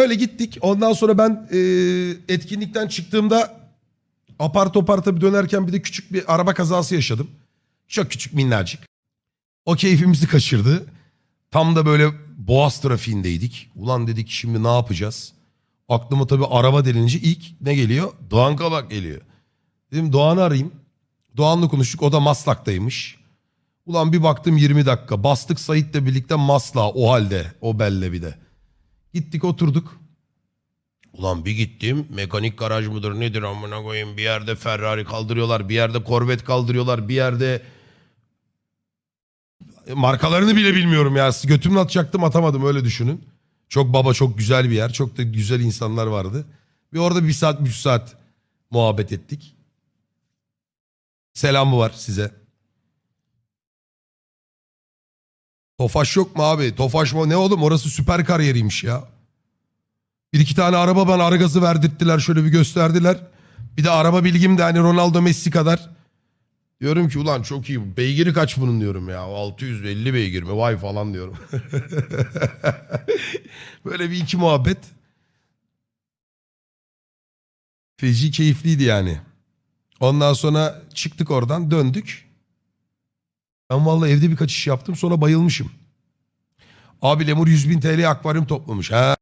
öyle gittik. Ondan sonra ben e, etkinlikten çıktığımda apar topar tabii dönerken bir de küçük bir araba kazası yaşadım. Çok küçük minnacık. O keyfimizi kaçırdı. Tam da böyle boğaz trafiğindeydik. Ulan dedik şimdi ne yapacağız? Aklıma tabii araba denince ilk ne geliyor? Doğan Kabak geliyor. Dedim Doğan'ı arayayım. Doğan'la konuştuk. O da Maslak'taymış. Ulan bir baktım 20 dakika. Bastık Sait'le birlikte Maslak'a o halde. O belle bir de. Gittik oturduk. Ulan bir gittim mekanik garaj mıdır nedir amına koyayım bir yerde Ferrari kaldırıyorlar bir yerde Corvette kaldırıyorlar bir yerde markalarını bile bilmiyorum ya götümle atacaktım atamadım öyle düşünün. Çok baba çok güzel bir yer çok da güzel insanlar vardı. Bir orada bir saat bir saat muhabbet ettik. Selamı var size. Tofaş yok mu abi? Tofaş mı? Ne oğlum orası süper kariyeriymiş ya. Bir iki tane araba bana ara gazı verdirttiler şöyle bir gösterdiler. Bir de araba bilgim de hani Ronaldo Messi kadar. Diyorum ki ulan çok iyi. Beygiri kaç bunun diyorum ya. 650 beygir mi? Vay falan diyorum. Böyle bir iki muhabbet. Feci keyifliydi yani. Ondan sonra çıktık oradan döndük. Ben vallahi evde birkaç iş yaptım sonra bayılmışım. Abi Lemur 100 bin TL akvaryum toplamış. Ha